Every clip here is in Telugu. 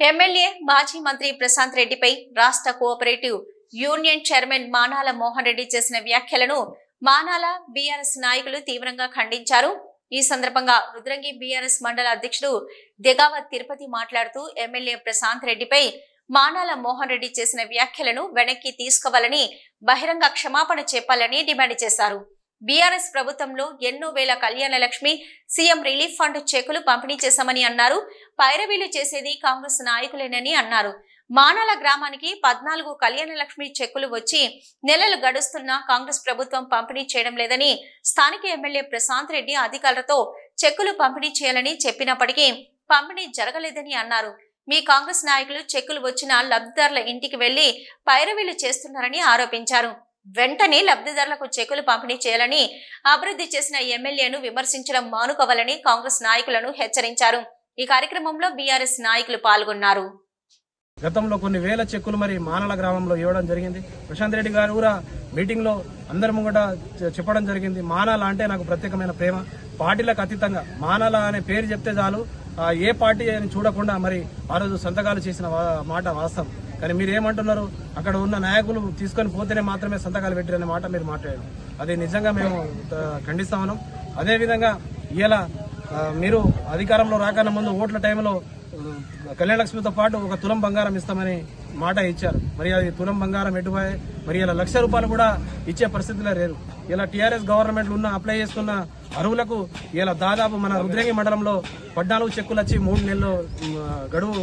ఎమ్మెల్యే మాజీ మంత్రి ప్రశాంత్ రెడ్డిపై రాష్ట్ర cooperative union chairman Manala Mohan Reddy చేసిన వ్యాఖ్యలను మానాల బీఆర్ఎస్ నాయకులు తీవ్రంగా ఖండించారు. ఈ సందర్భంగా రుద్రంగి బీఆర్ఎస్ మండల అధ్యక్షుడు దిగావత్ తిరుపతి మాట్లాడుతూ ఎమ్మెల్యే ప్రశాంత్ రెడ్డిపై మానాల మోహన్ రెడ్డి చేసిన వ్యాఖ్యలను వెనక్కి తీసుకోవాలని బహిరంగ క్షమాపణ చెప్పాలని డిమాండ్ చేశారు. బీఆర్ఎస్ ప్రభుత్వంలో ఎన్నో వేల Kalyana Lakshmi CM relief fund చెక్కులు పంపిణీ చేశామని అన్నారు. పైరవీలు చేసేది కాంగ్రెస్ నాయకులేనని అన్నారు. మానాల గ్రామానికి పద్నాలుగు కళ్యాణ లక్ష్మి చెక్కులు వచ్చి నెలలు గడుస్తున్నా కాంగ్రెస్ ప్రభుత్వం పంపిణీ చేయడం లేదని స్థానిక ఎమ్మెల్యే ప్రశాంత్ రెడ్డి అధికారులతో చెక్కులు పంపిణీ చేయాలని చెప్పినప్పటికీ పంపిణీ జరగలేదని అన్నారు. మీ కాంగ్రెస్ నాయకులు చెక్కులు వచ్చిన లబ్ధిదారుల ఇంటికి వెళ్ళి పైరవీలు చేస్తున్నారని ఆరోపించారు. వెంటనే లబ్ధిదారులకు చెక్కులు పంపిణీ చేయాలని అభివృద్ధి చేసిన ఎమ్మెల్యేను విమర్శించడం మానుకోవాలని కాంగ్రెస్ నాయకులను హెచ్చరించారు. ఈ కార్యక్రమంలో బీఆర్ఎస్ నాయకులు పాల్గొన్నారు. గతంలో కొన్ని వేల చెక్కులు మరి మానల గ్రామంలో ఇవ్వడం జరిగింది. ప్రశాంత్ రెడ్డి గారు కూడా మీటింగ్లో అందరి ముంగట చెప్పడం జరిగింది. మానాల అంటే నాకు ప్రత్యేకమైన ప్రేమ. పార్టీలకు అతీతంగా మానాల అనే పేరు చెప్తే చాలు. ఏ పార్టీ అని చూడకుండా మరి ఆ రోజు సంతకాలు చేసిన వా- మాట వాస్తవం. కానీ మీరు ఏమంటున్నారు అక్కడ ఉన్న నాయకులు తీసుకొని పోతేనే మాత్రమే సంతకాలు పెట్టారనే మాట మీరు మాట్లాడారు. అది నిజంగా మేము ఖండిస్తా ఉన్నాం. అదేవిధంగా ఇలా మీరు అధికారంలో రాకన్నా ముందు ఓట్ల టైంలో కళ్యాణలక్ష్మితో పాటు ఒక తులం బంగారం ఇస్తామని మాట ఇచ్చారు. మరి అది తులం బంగారం ఎటుపోయాయి మరి ఇలా లక్ష రూపాయలు కూడా ఇచ్చే పరిస్థితిలో లేరు. ఇలా టీఆర్ఎస్ గవర్నమెంట్లు ఉన్న అప్లై చేసుకున్న అరువులకు ఇలా దాదాపు మన రుద్రంగి మండలంలో పద్నాలుగు చెక్కులు వచ్చి మూడు నెలలు గడువు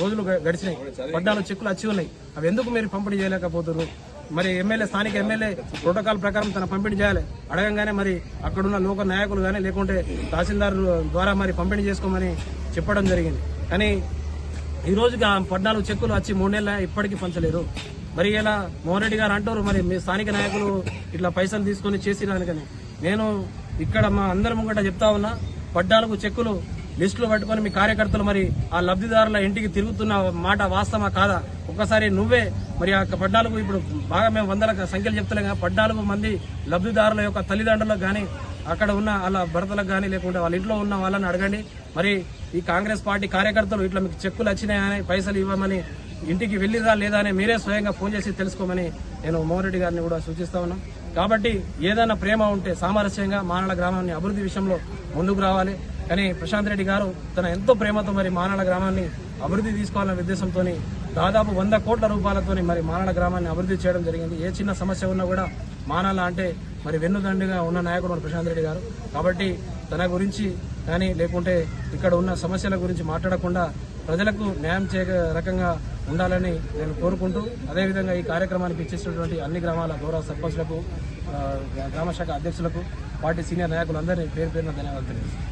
రోజులు గ- గడిచినాయి. పద్నాలుగు చెక్కులు వచ్చి ఉన్నాయి. అవి ఎందుకు మీరు పంపిణీ చేయలేకపోతున్నారు? మరి ఎమ్మెల్యే స్థానిక ఎమ్మెల్యే ప్రోటోకాల్ ప్రకారం తన పంపిణీ చేయాలి. అడగంగానే మరి అక్కడున్న లోక నాయకులు కానీ లేకుంటే తహసీల్దార్ ద్వారా మరి పంపిణీ చేసుకోమని చెప్పడం జరిగింది. కానీ ఈ రోజుగా పద్నాలుగు చెక్కులు వచ్చి మూడు నెలల ఇప్పటికీ పంచలేరు మరి ఇలా మోహన్ రెడ్డి గారు అంటారు మరి మీ స్థానిక నాయకులు ఇట్లా పైసలు తీసుకొని చేసిరానికని నేను ఇక్కడ మా అందరి ముంగట చెప్తా ఉన్నా పడ్డాలకు చెక్కులు లిస్టులు పట్టుకొని మీ కార్యకర్తలు మరి ఆ లబ్ధిదారుల ఇంటికి తిరుగుతున్న మాట వాస్తవమా కాదా? ఒక్కసారి నువ్వే మరి ఆ పడ్డాలకు ఇప్పుడు బాగా మేము వందల సంఖ్యలు చెప్తలేం కదా పడ్డాలకు మంది లబ్ధిదారుల యొక్క తల్లిదండ్రులకు కానీ అక్కడ ఉన్న వాళ్ళ భర్తలకు కానీ లేకుంటే వాళ్ళ ఇంట్లో ఉన్న వాళ్ళని అడగండి. మరి ఈ కాంగ్రెస్ పార్టీ కార్యకర్తలు ఇట్లా మీకు చెక్కులు వచ్చినాయని పైసలు ఇవ్వమని ఇంటికి వెళ్ళిరా లేదా అని మీరే స్వయంగా ఫోన్ చేసి తెలుసుకోమని నేను మోహన్రెడ్డి గారిని కూడా సూచిస్తా ఉన్నాం. కాబట్టి ఏదైనా ప్రేమ ఉంటే సామరస్యంగా మానల గ్రామాన్ని అభివృద్ధి విషయంలో ముందుకు రావాలి. కానీ ప్రశాంత్ రెడ్డి గారు తన ఎంతో ప్రేమతో మరి మానల గ్రామాన్ని అభివృద్ధి తీసుకోవాలనే ఉద్దేశంతో దాదాపు వంద కోట్ల రూపాయలతో మరి మానల గ్రామాన్ని అభివృద్ధి చేయడం జరిగింది. ఏ చిన్న సమస్య ఉన్నా కూడా మానాల అంటే మరి వెన్నుదండిగా ఉన్న నాయకుడు మన ప్రశాంత్ రెడ్డి గారు. కాబట్టి తన గురించి కానీ లేకుంటే ఇక్కడ ఉన్న సమస్యల గురించి మాట్లాడకుండా ప్రజలకు న్యాయం చేయ రకంగా ఉండాలని నేను కోరుకుంటూ అదేవిధంగా ఈ కార్యక్రమానికి ఇచ్చేసినటువంటి అన్ని గ్రామాల గౌరవ సర్పంచ్లకు ఆ, గ్రామ శాఖ అధ్యక్షులకు పార్టీ సీనియర్ నాయకులందరినీ పేరు పేరున ధన్యవాదాలు తెలియజేస్తాను